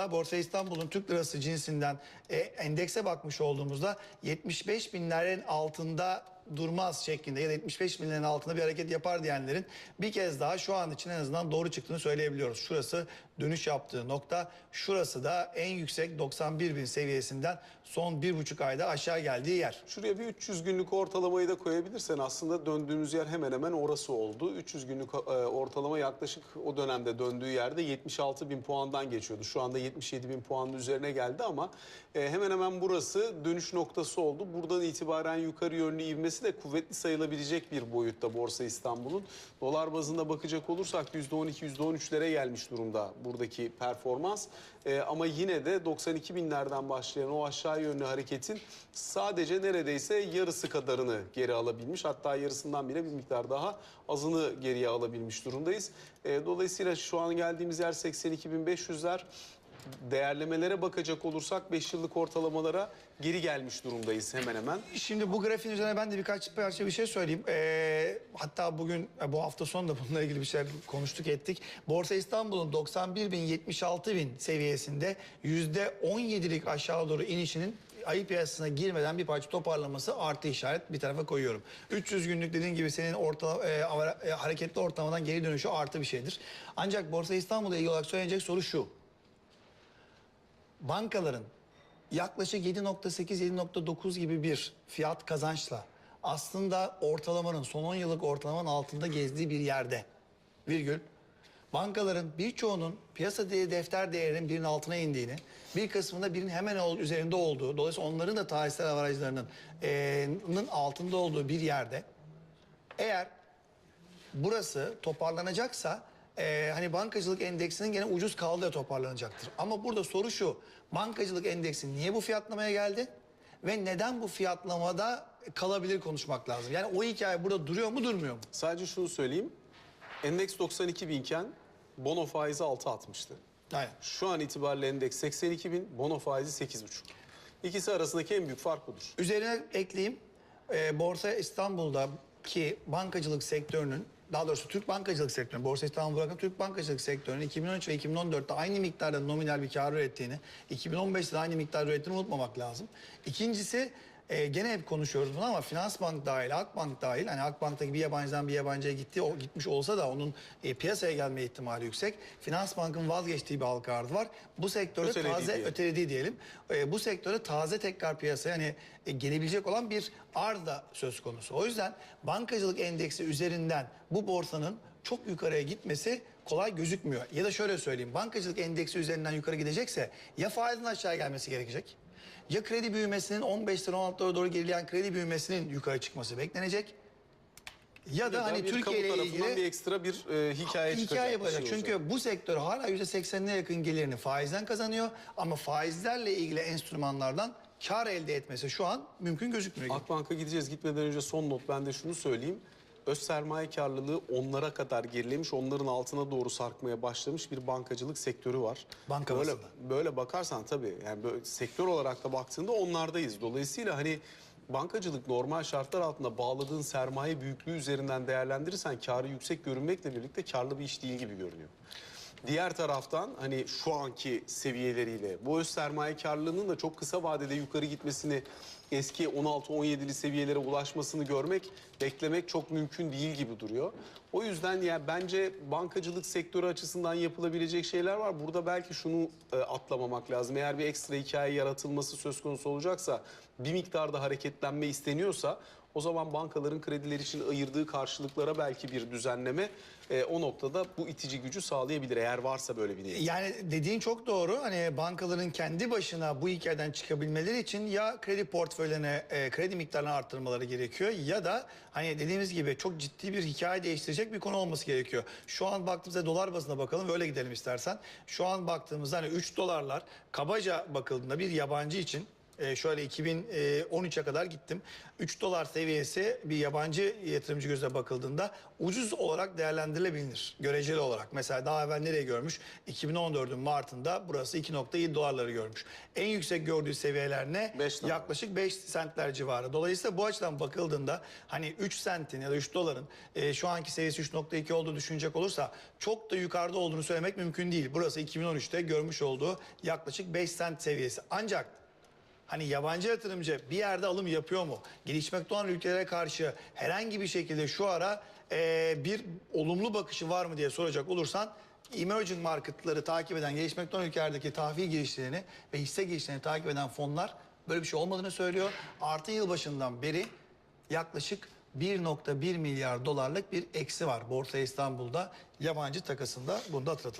baktığımızda Borsa İstanbul'un Türk lirası cinsinden e, endekse bakmış olduğumuzda 75 binlerin altında durmaz şeklinde ya da 75 binlerin altında bir hareket yapar diyenlerin bir kez daha şu an için en azından doğru çıktığını söyleyebiliyoruz. Şurası dönüş yaptığı nokta. Şurası da en yüksek 91 bin seviyesinden son bir buçuk ayda aşağı geldiği yer. Şuraya bir 300 günlük ortalamayı da koyabilirsen aslında döndüğümüz yer hemen hemen orası oldu. 300 günlük e, ortalama yaklaşık o dönemde döndüğü yerde 76 bin puandan geçiyordu. Şu anda 77 bin puanın üzerine geldi ama e, hemen hemen burası dönüş noktası oldu. Buradan itibaren yukarı yönlü ivmesi de kuvvetli sayılabilecek bir boyutta Borsa İstanbul'un. Dolar bazında bakacak olursak %12, %13'lere gelmiş durumda buradaki performans. E, ama yine de 92 binlerden başlayan o aşağı yönlü hareketin sadece neredeyse yarısı kadarını geri alabilmiş. Hatta yarısından bile bir miktar daha azını geriye alabilmiş durumdayız. E, dolayısıyla şu an geldiğimiz yer 82.500'ler. Değerlemelere bakacak olursak 5 yıllık ortalamalara geri gelmiş durumdayız hemen hemen. Şimdi bu grafiğin üzerine ben de birkaç parça bir şey söyleyeyim. Ee, hatta bugün e, bu hafta sonu da bununla ilgili bir şeyler konuştuk ettik. Borsa İstanbul'un 91 bin 76 bin seviyesinde %17'lik aşağı doğru inişinin ayı piyasasına girmeden bir parça toparlaması artı işaret bir tarafa koyuyorum. 300 günlük dediğin gibi senin orta, e, e, hareketli ortalamadan geri dönüşü artı bir şeydir. Ancak Borsa İstanbul'la ilgili olarak söyleyecek soru şu. Bankaların yaklaşık 7.8-7.9 gibi bir fiyat kazançla aslında ortalamanın son 10 yıllık ortalamanın altında gezdiği bir yerde. Virgül bankaların birçoğunun piyasa değeri defter değerinin birinin altına indiğini bir kısmında birinin hemen üzerinde olduğu dolayısıyla onların da tarihsel avarajlarının altında olduğu bir yerde. Eğer burası toparlanacaksa e, hani bankacılık endeksinin gene ucuz kaldığı toparlanacaktır. Ama burada soru şu. Bankacılık endeksi niye bu fiyatlamaya geldi? Ve neden bu fiyatlamada kalabilir konuşmak lazım. Yani o hikaye burada duruyor mu durmuyor mu? Sadece şunu söyleyeyim. Endeks 92 binken bono faizi 6.60'tı. Aynen. Şu an itibariyle endeks 82 bin, bono faizi 8.5. İkisi arasındaki en büyük fark budur. Üzerine ekleyeyim. E, Borsa İstanbul'daki bankacılık sektörünün daha doğrusu Türk bankacılık sektörünün, Borsa İstanbul bırakın Türk bankacılık sektörünün 2013 ve 2014'te aynı miktarda nominal bir kar ürettiğini, 2015'te de aynı miktar ürettiğini unutmamak lazım. İkincisi e, gene hep konuşuyoruz bunu ama Finansbank dahil, Akbank dahil, hani Akbank'taki bir yabancıdan bir yabancıya gitti, o gitmiş olsa da onun e, piyasaya gelme ihtimali yüksek. Finansbank'ın vazgeçtiği bir halka arz var. Bu sektörde Ötelediği taze, diyelim. ötelediği diyelim. E, bu sektöre taze tekrar piyasaya hani e, gelebilecek olan bir arz da söz konusu. O yüzden bankacılık endeksi üzerinden bu borsanın çok yukarıya gitmesi kolay gözükmüyor. Ya da şöyle söyleyeyim. Bankacılık endeksi üzerinden yukarı gidecekse ya faizin aşağı gelmesi gerekecek. Ya kredi büyümesinin 15'ten 16'lara doğru gerileyen kredi büyümesinin yukarı çıkması beklenecek. Ya da Ya hani Türkiye ile ilgili bir ekstra bir e, hikaye çıkacak. hikaye bir yapacak. şey olacak. Çünkü bu sektör hala %80'ine yakın gelirini faizden kazanıyor. Ama faizlerle ilgili enstrümanlardan kar elde etmesi şu an mümkün gözükmüyor. Akbank'a gideceğiz. Gitmeden önce son not ben de şunu söyleyeyim. Öz sermaye karlılığı onlara kadar gerilemiş, onların altına doğru sarkmaya başlamış bir bankacılık sektörü var. Banka böyle, bazında. böyle bakarsan tabii yani böyle sektör olarak da baktığında onlardayız. Dolayısıyla hani bankacılık normal şartlar altında bağladığın sermaye büyüklüğü üzerinden değerlendirirsen karı yüksek görünmekle birlikte karlı bir iş değil gibi görünüyor. Diğer taraftan hani şu anki seviyeleriyle bu öz sermaye karlılığının da çok kısa vadede yukarı gitmesini eski 16-17'li seviyelere ulaşmasını görmek, beklemek çok mümkün değil gibi duruyor. O yüzden ya bence bankacılık sektörü açısından yapılabilecek şeyler var. Burada belki şunu e, atlamamak lazım. Eğer bir ekstra hikaye yaratılması söz konusu olacaksa, bir miktarda hareketlenme isteniyorsa o zaman bankaların krediler için ayırdığı karşılıklara belki bir düzenleme e, o noktada bu itici gücü sağlayabilir eğer varsa böyle bir niyet. Yani dediğin çok doğru. Hani bankaların kendi başına bu hikayeden çıkabilmeleri için ya kredi portföylerine e, kredi miktarını arttırmaları gerekiyor ya da hani dediğimiz gibi çok ciddi bir hikaye değiştirecek bir konu olması gerekiyor. Şu an baktığımızda dolar bazına bakalım ve öyle gidelim istersen. Şu an baktığımızda hani 3 dolarlar kabaca bakıldığında bir yabancı için Ee, şöyle 2013'e kadar gittim. 3 dolar seviyesi bir yabancı yatırımcı gözle bakıldığında ucuz olarak değerlendirilebilir. Göreceli olarak. Mesela daha evvel nereye görmüş? 2014'ün Mart'ında burası 2.7 dolarları görmüş. En yüksek gördüğü seviyeler ne? Beş dolar. Yaklaşık 5 sentler civarı. Dolayısıyla bu açıdan bakıldığında hani 3 sentin ya da 3 doların e, şu anki seviyesi 3.2 olduğu düşünecek olursa çok da yukarıda olduğunu söylemek mümkün değil. Burası 2013'te görmüş olduğu yaklaşık 5 sent seviyesi. Ancak Hani yabancı yatırımcı bir yerde alım yapıyor mu? Gelişmekte olan ülkelere karşı herhangi bir şekilde şu ara e, bir olumlu bakışı var mı diye soracak olursan emerging marketları takip eden gelişmekte olan ülkelerdeki tahvil girişlerini ve hisse girişlerini takip eden fonlar böyle bir şey olmadığını söylüyor. Artı yılbaşından beri yaklaşık 1.1 milyar dolarlık bir eksi var Borsa İstanbul'da yabancı takasında bunu da hatırlatalım.